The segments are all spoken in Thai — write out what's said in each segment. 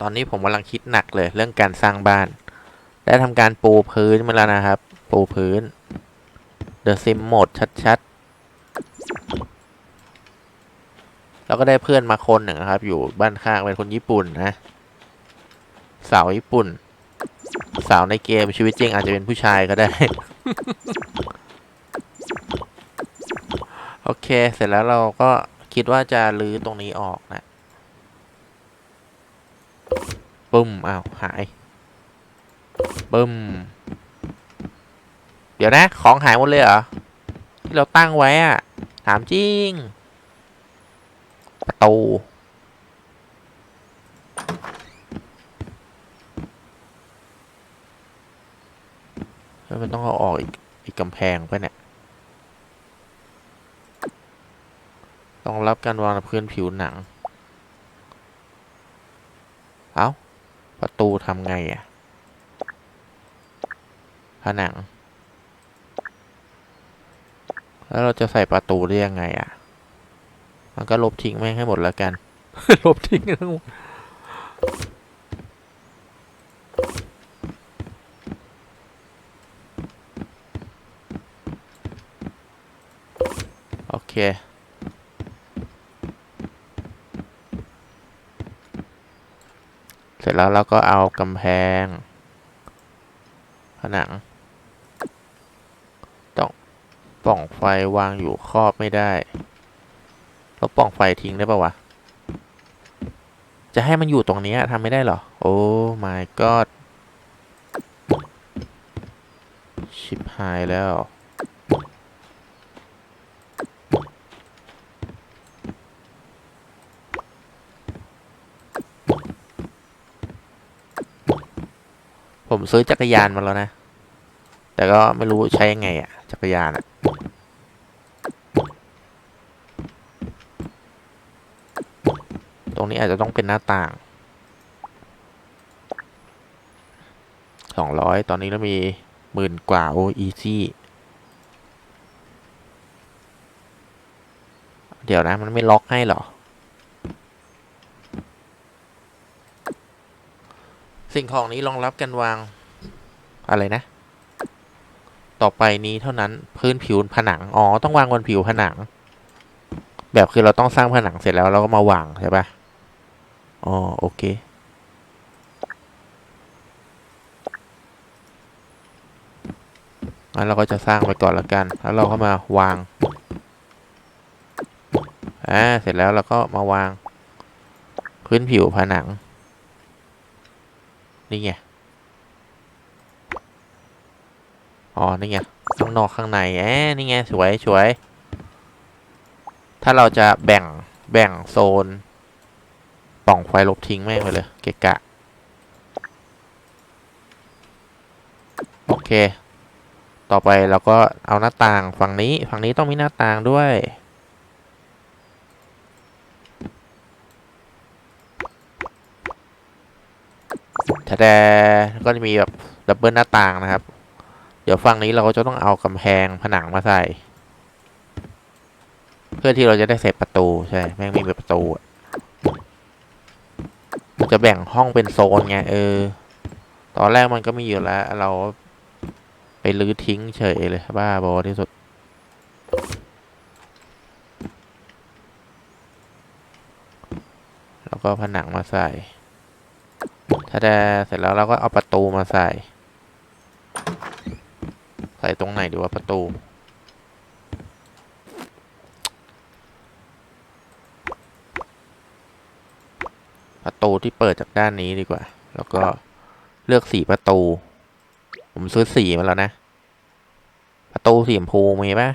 ตอนนี้ผมกำลังคิดหนักเลยเรื่องการสร้างบ้าน ได้ทำการปูพื้นมาแล้วนะครับ ปูพื้น The Sim โหมดชัดๆ แล้วก็ได้เพื่อนมาคนหนึ่งนะครับ อยู่บ้านข้างเป็นคนญี่ปุ่นนะสาวญี่ปุ่น สาวในเกมชีวิตจริงอาจจะเป็นผู้ชายก็ได้ โอเค เสร็จแล้วเราก็คิดว่าจะรื้อตรงนี้ออกนะ ปุ้มอ้าวหายบึ้ม เดี๋ยวนะ ของหายหมดเลยเหรอ ที่เราตั้งไว้อะถามจริง ประตู แล้วมันต้องเอาออกอีกอีกกำแพงไปเนี่ย ต้องรับการวางพื้นผิวหนัง เอา้า ประตูทำไงอะ่ะผนัง แล้วเราจะใส่ประตูได้ยังไงอะ่ะมันก็ลบทิ้งแม่งให้หมดแล้วกัน ลบทิ้งทั้งหมดโอเค เสร็จ แล้วเราก็เอากำแพง ผนัง ต้องป่องไฟวางอยู่ครอบไม่ได้เราป่องไฟทิ้งได้ปะวะ จะให้มันอยู่ตรงนี้ทำไม่ได้เหรอ โอ้ my god ชิบหายแล้ว ผมซื้อจักรยานมาแล้วนะ แต่ก็ไม่รู้ใช้ยังไงอะจักรยานอะตรงนี้อาจจะต้องเป็นหน้าต่าง สองร้อย ตอนนี้เรามีหมื่นกว่า โอ้อีซี่ เดี๋ยวนะ มันไม่ล็อกให้หรอ สิ่งของนี้รองรับการวางอะไรนะ ต่อไปนี้เท่านั้นพื้นผิวผนัง อ๋อ ต้องวางบนผิวผนัง แบบคือเราต้องสร้างผนังเสร็จแล้วเราก็มาวางใช่ปะอ๋อ โอเคงั้นเราก็จะสร้างไปก่อนละกัน แล้วเราก็มาวาง อ่า เสร็จแล้วเราก็มาวาง พื้นผิวผนัง นี่ไง อ๋อ นี่ไง ข้างนอกข้างในแอบนี่ไง สวยสวย ถ้าเราจะแบ่ง แบ่งโซน ป่องไฟลบทิ้งแม่งไปเลย เกะกะ โอเค ต่อไปเราก็เอาหน้าต่างฝั่งนี้ ฝั่งนี้ต้องมีหน้าต่างด้วย ถ้าแต่ก็จะมีแบบดับเบิลหน้าต่างนะครับ เดี๋ยวฝั่งนี้เราก็จะต้องเอากำแพงผนังมาใส่ เพื่อที่เราจะได้เสร็จประตูใช่แม่งมีประตูมันจะแบ่งห้องเป็นโซนไงเออ ตอนแรกมันก็มีอยู่แล้ว เราไปลื้อทิ้งเฉยเลยบ้าบอที่สุดแล้วก็ผนังมาใส่ ถ้าได้เสร็จแล้วเราก็เอาประตูมาใส่ ใส่ตรงไหนดีว่าประตู ประตูที่เปิดจากด้านนี้ดีกว่า แล้วก็เลือกสีประตู ผมซื้อสีมาแล้วนะ ประตูสีชมพูมีปะ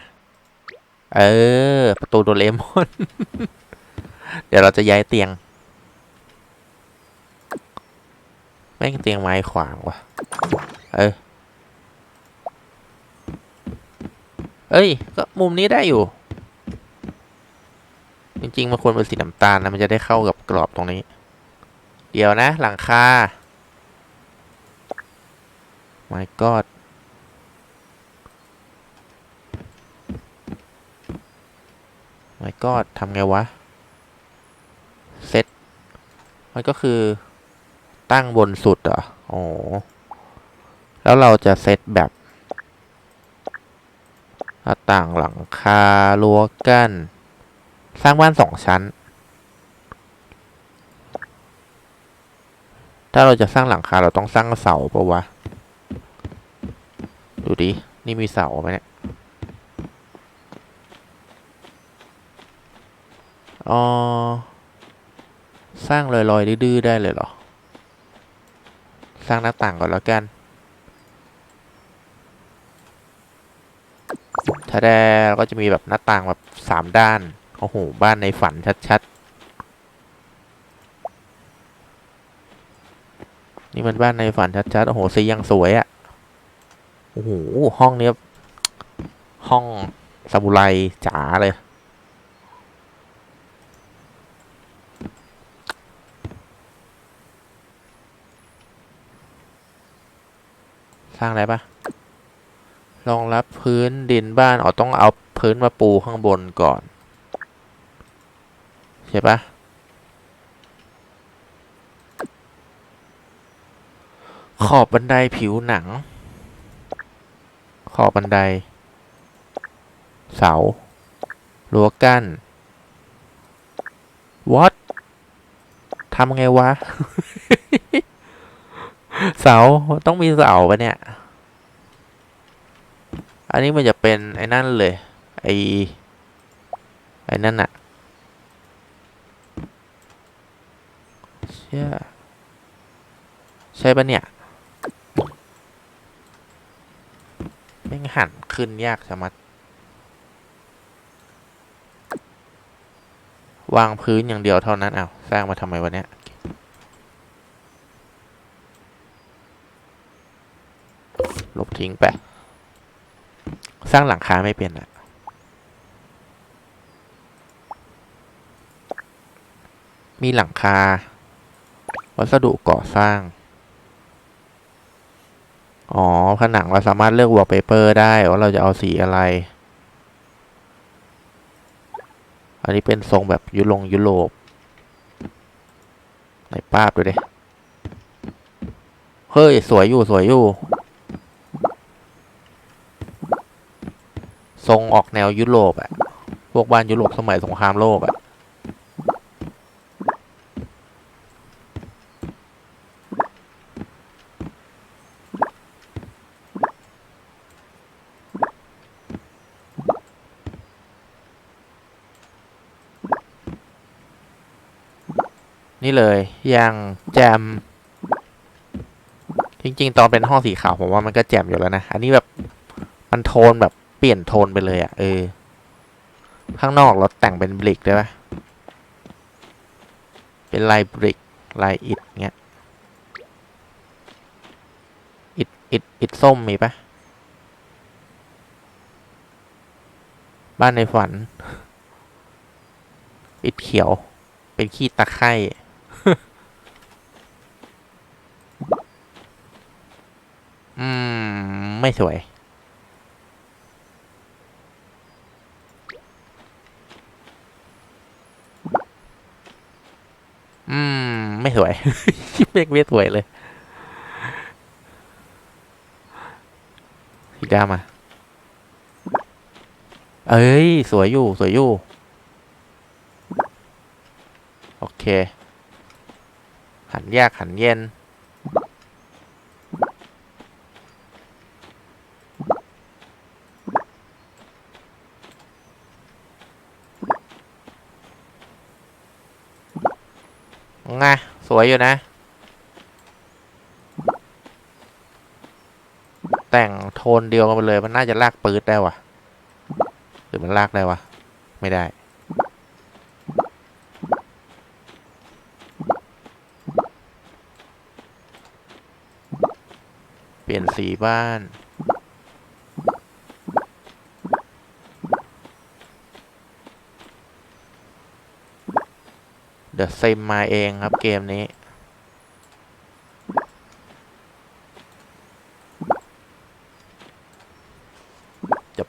เออ ประตูโดเรมอน เดี๋ยวเราจะย้ายเตียง แม่งเตียงไม้ขวางว่ะเออเอ้ย ก็มุมนี้ได้อยู่ จริงๆมันควรเป็นสีน้ำตาลนะ มันจะได้เข้ากับกรอบตรงนี้ เดี๋ยวนะ หลังคา my god my god ทำไงวะ เซตมันก็คือ ตั้งบนสุดเหรอโอ้แล้วเราจะเซตแบบหน้าต่างหลังคารั้วกั้น สร้างบ้านสองชั้น ถ้าเราจะสร้างหลังคาเราต้องสร้างเสาปะวะ ดูดิ นี่มีเสาไหมเนี่ย อ๋อ สร้างลอยๆดื้อๆได้เลยเหรอ สร้างหน้าต่างก่อนแล้วกันถ้าได้ก็จะมีแบบหน้าต่างแบบสามด้าน โอ้โห บ้านในฝันชัดๆ นี่มันบ้านในฝันชัดๆ โอ้โห สียังสวยอะ่ะ โอ้โห ห้องเนี้ยห้องซามูไรจ๋าเลย ร้างอะไรปะรองรับพื้นดินบ้านอ๋อต้องเอาพื้นมาปูข้างบนก่อน ใช่ปะขอบบันไดผิวหนัง ขอบบันได เสารั้วกั้น what ทำไงวะ เสาต้องมีเสาปะเนี่ย อันนี้มันจะเป็นไอ้นั่นเลย ไอ้ไอ้นั่นอะเชื่อใช่ปะเนี่ยแม่งหันขึ้นยากชะมัดวางพื้นอย่างเดียวเท่านั้นเอาสร้างมาทำไมวะเนี่ย ลบทิ้งไป สร้างหลังคาไม่เป็นอะมีหลังคา วัสดุก่อสร้าง อ๋อ ผนังเราสามารถเลือกวอลเปเปอร์ได้ ว่าเราจะเอาสีอะไร อันนี้เป็นทรงแบบยุโรงยุโรปไหนป้าบดูดิ เฮ้ย สวยอยู่ สวยอยู่ ทรงออกแนวยุโรปอะพวกบ้านยุโรปสมัยสงครามโลกอะนี่เลยยังแจม จริง ๆ ตอนเป็นห้องสีขาวผมว่ามันก็แจมอยู่แล้วนะ อันนี้แบบมันโทนแบบ ปลี่ยนโทนไปเลยอะ่ะ เออ ข้างนอกเราแต่งเป็นบลิกได้ปะเป็นลายบลิกลายอิฐเงี้ย อิฐอิฐอิฐส้มมีปะบ้านในฝัน อิฐเขียว เป็นขี้ตะไคร่อืม ไม่สวย อืม ไม่ สวยเมกไม่สวยเลยสีดำอะเอ้ย สวยอยู่ สวยอยู่ โอเค หันยาก หันเย็น ไงส วยอยู่นะ แต่งโทนเดียวกันไปเลย มันน่าจะลากปืดได้วะหรือมันลากได้วะ ไม่ได้ เปลี่ยนสีบ้านเดอะซิมมาเองครับเกมนี้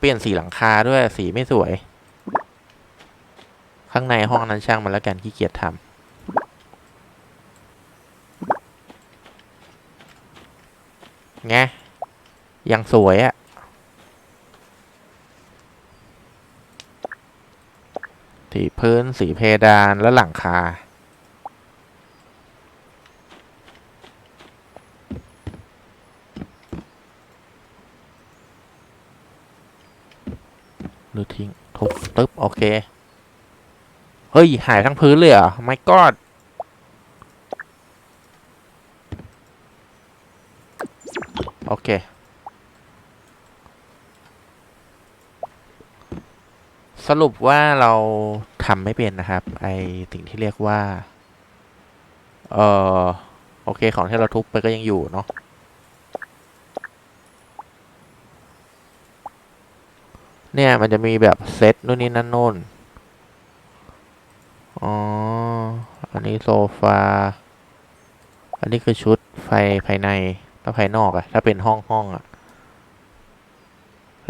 ปลี่ยนสีหลังคาด้วยสีไม่สวย ข้างในห้องนั้นช่างมันแล้วกันขี้เกียจทำไงยังสวยอะที่พื้นสีเพดานและหลังคา หรือทิ้งทุบตึ๊บโอเค เฮ้ย หายทั้งพื้นเลยเหรอไม่กอดโอเค สรุปว่าเราทำไม่เป็นนะครับ ไอสิ่งที่เรียกว่า เออโอเค ของที่เราทุบไปก็ยังอยู่เนาะ เนี่ย มันจะมีแบบเซตนู่นนี่นั่นโน่นอ๋อ อันนี้โซฟา อันนี้คือชุดไฟภายในแล้วภายนอกอะถ้าเป็นห้องห้องอะ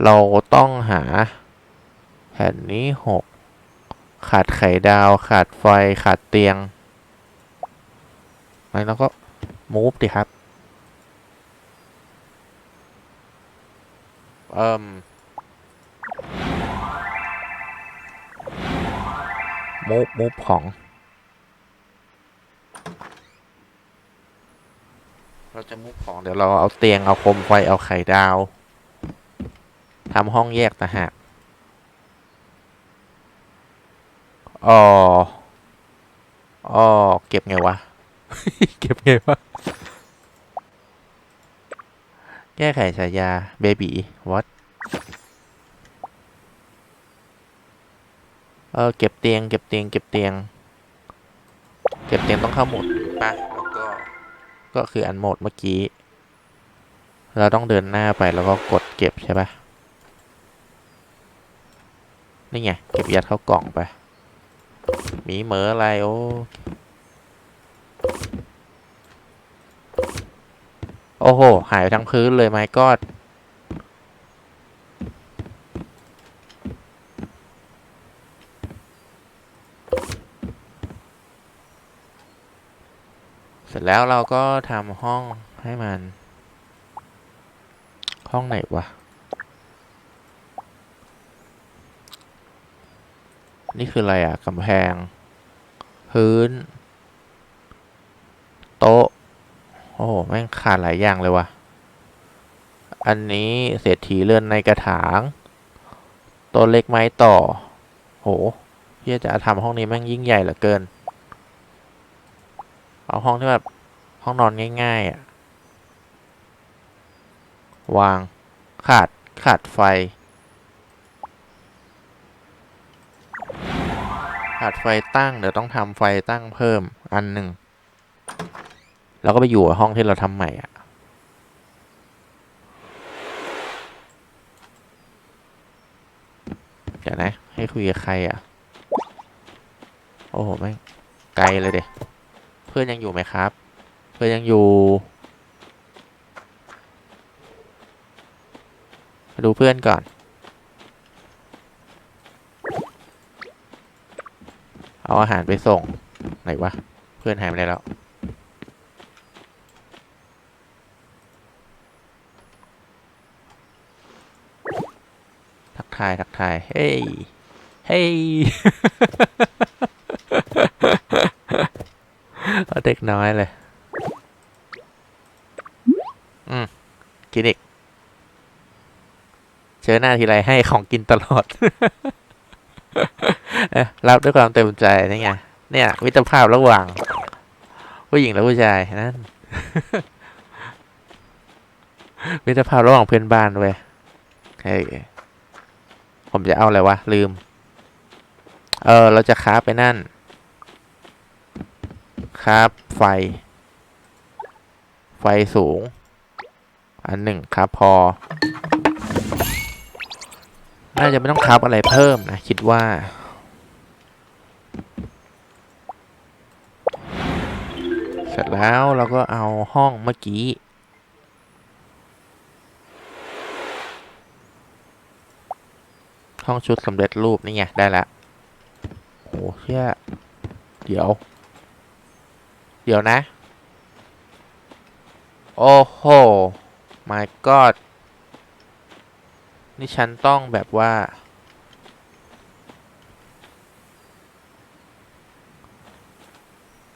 เราต้องหา แผ่นนี้หกขาดไข่ดาว ขาดไฟ ขาดเตียงแล้วก็มูฟดิครับ เอ่ม มูฟมูฟของ เราจะมูฟของเดี๋ยวเราเอาเตียงเอาโคมไฟเอาไข่ดาวทำห้องแยกต่างหากอ๋ออ๋อเก็บไงวะ เก็บไงวะ แก้ไขฉายาเบบีวัด เออเก็บเตียงเก็บเตียงเก็บเตียง เก็บเตียงต้องเข้าโหมดปะแล้วก็ก็คืออันโหมดเมื่อกี้ เราต้องเดินหน้าไปแล้วก็กดเก็บใช่ปะนี่ไงเก็บยัดเข้ากล่องไปหมีเหมออะไรโอ้โอ้โห หายไปทั้งพื้นเลยไม้กอด สร็จแล้วเราก็ทำห้องให้มัน ห้องไหนวะ นี่คืออะไรอะกำแพง พื้น โต๊ะ โอ้แม่งขาดหลายอย่างเลยวะอันนี้เศรษฐีเรือนในกระถางตัวเล็กไม้ต่อ โหพี่จะทำห้องนี้แม่งยิ่งใหญ่เหลือเกิน ห้องที่แบบ ห้องนอนง่าย ๆอะ วาง ขาด ขาดไฟ ขาดไฟตั้ง เดี๋ยวต้องทำไฟตั้งเพิ่มอันหนึ่ง แล้วก็ไปอยู่ห้องที่เราทำใหม่อะเดี๋ยวนะ ให้คุยกับใครอะ โอ้โห แม่ง ไกลเลยเด็ พื่อนยังอยู่ไหมครับ เพื่อนยังอยู่ดูเพื่อนก่อน เอาอาหารไปส่ง ไหนวะ เพื่อนหายไปไหนแล้ว ทักทาย ทักทาย เฮ้ย เฮ้ย เด็กน้อยเลย อืม กินอีก เจอหน้าทีไรให้ของกินตลอดเอ๊ะรับด้วยความเต็มใจนี่ไง เนี่ยมิตรภาพระหว่าง ผู้หญิงและผู้ชายนั่นมิตรภาพระหว่างเพื่อนบ้านเว้ยเฮ้ยผมจะเอาอะไรวะ ลืม เออ เราจะคราไปนั่น คราฟไฟ ไฟสูง อันหนึ่งครับพอ น่าจะไม่ต้องคราฟอะไรเพิ่มนะ คิดว่า เสร็จแล้วเราก็เอาห้องเมื่อกี้ห้องชุดสำเร็จรูปนี่ไง ได้ละโอ้เชี่ยเดี๋ยว เดี๋ยวนะ โอ้โห my god นี่ฉันต้องแบบว่า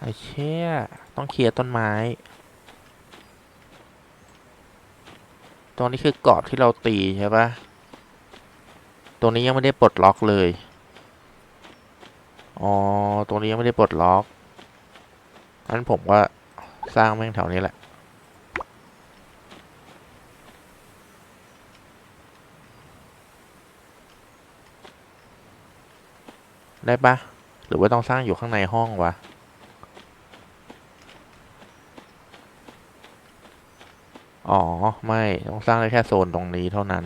ไอ้เชี่ย ต้องเคลียร์ต้นไม้ ตรงนี้คือกรอบที่เราตีใช่ปะตรงนี้ยังไม่ได้ปลดล็อกเลย อ๋อ ตรงนี้ยังไม่ได้ปลดล็อก งั้นผมว่าสร้างแม่งแถวนี้แหละ ได้ปะหรือว่าต้องสร้างอยู่ข้างในห้องวะอ๋อ ไม่ ต้องสร้างได้แค่โซนตรงนี้เท่านั้น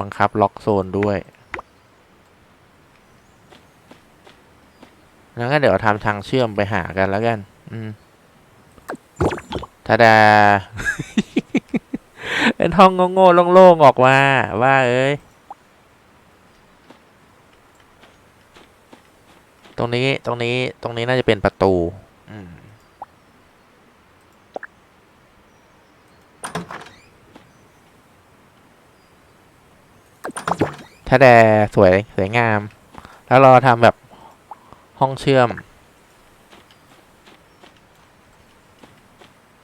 บังคับล็อกโซนด้วย งั้นก็เดี๋ยวทำทางเชื่อมไปหากันแล้วกัน อืมทาดาเป็นห้องโง่ๆโล่งๆออกมา ว่า เอ้ย ตรงนี้ ตรงนี้ ตรงนี้น่าจะเป็นประตู อืมถ้าแดสวย สวยงาม แล้วเราทำแบบ ห้องเชื่อม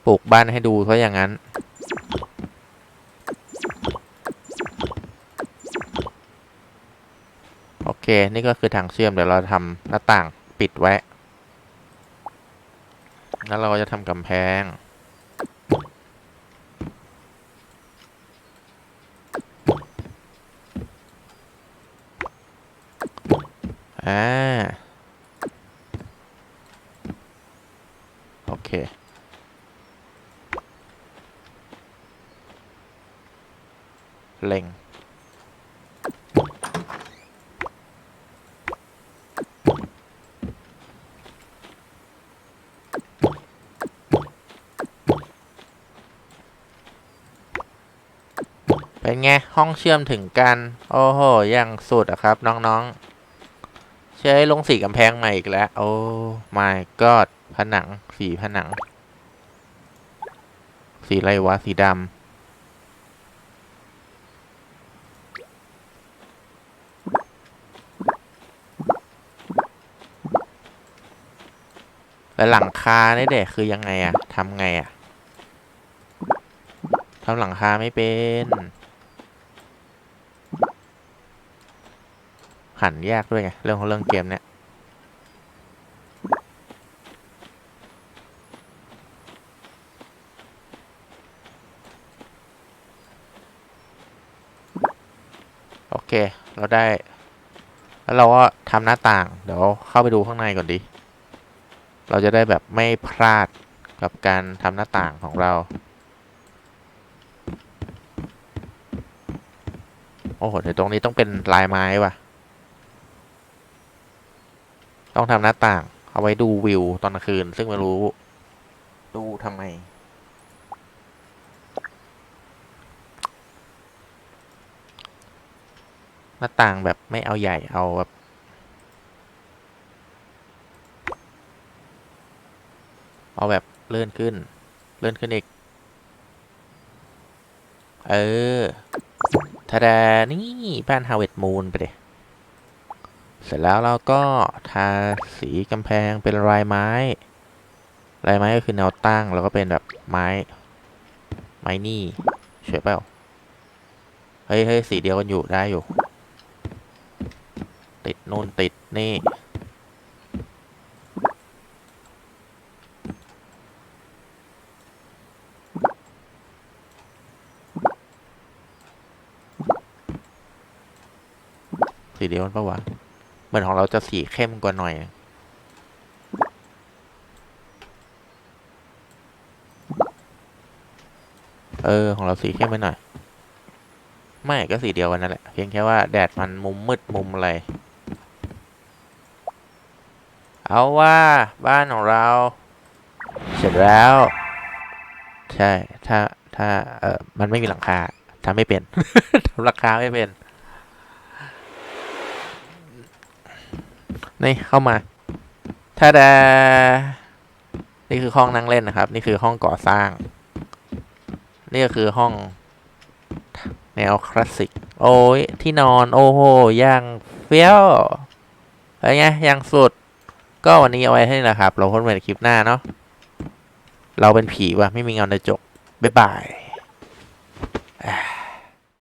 ปลูกบ้านให้ดูเพราะอย่างนั้น โอเค นี่ก็คือทางเชื่อม เดี๋ยวเราทำหน้าต่างปิดไว้ แล้วเราก็จะทำกำแพงอ่า โอเค เล็ง เป็นไง ห้องเชื่อมถึงกัน โอ้โหอย่างสุดอะครับ น้องๆ ใช้ลงสีกำแพงใหม่อีกแล้ว โอ้ my god ผนังสีผนัง สีอะไรวะ สีดำแล้วหลังคาเนี่ยเด็กคือยังไงอะทำไงอะทำหลังคาไม่เป็น หันแยกด้วยไง เรื่องของเรื่องเกมเนี่ยโอเค เราได้ แล้วเราก็ทำหน้าต่าง เดี๋ยวเข้าไปดูข้างในก่อนดิเราจะได้แบบไม่พลาดกับการทำหน้าต่างของเรา โอ้โหเดี๋ยวตรงนี้ต้องเป็นลายไม้ว่ะ ต้องทำหน้าต่าง เอาไว้ดูวิวตอนกลางคืน ซึ่งไม่รู้ ดูทำไม หน้าต่างแบบไม่เอาใหญ่เอาแบบเอาแบบเลื่อนขึ้น เลื่อนขึ้นอีก เออทาดานี่บ้านฮาวเวิร์ดมูนไปเลย เสร็จแล้วเราก็ทาสีกำแพงเป็นลายไม้ลายไม้ก็คือแนวตั้งแล้วก็เป็นแบบไม้ ไม้นี่สวยเปล่าเฮ้ยเฮ้ยสีเดียวกันอยู่ได้อยู่ ติดนู่นติดนี่ สีเดียวกันปะวะ เหมือนของเราจะสีเข้มกว่าหน่อย เออ ของเราสีเข้มไปหน่อย ไม่ก็สีเดียวกันนั่นแหละ เพียงแค่ว่าแดดมันมุมมืดมุมอะไร เอาว่าบ้านของเรา เสร็จแล้ว ใช่ ถ้า ถ้า เออมันไม่มีหลังคาทำไม่เป็น ทำหลังคาไม่เป็น นี่เข้ามาถ้าดานี่คือห้องนั่งเล่นนะครับ นี่คือห้องก่อสร้าง นี่ก็คือห้อง แนวคลาสสิก โอ้ยที่นอนโอ้โหย่างเฟี้ยวอะไรเงี้ยย่างสุด ก็วันนี้เอาไว้ให้นะครับ เราพบกันใหม่ในคลิปหน้าเนาะเราเป็นผีว่ะ ไม่มีเงาในกระจกบ๊ายบาย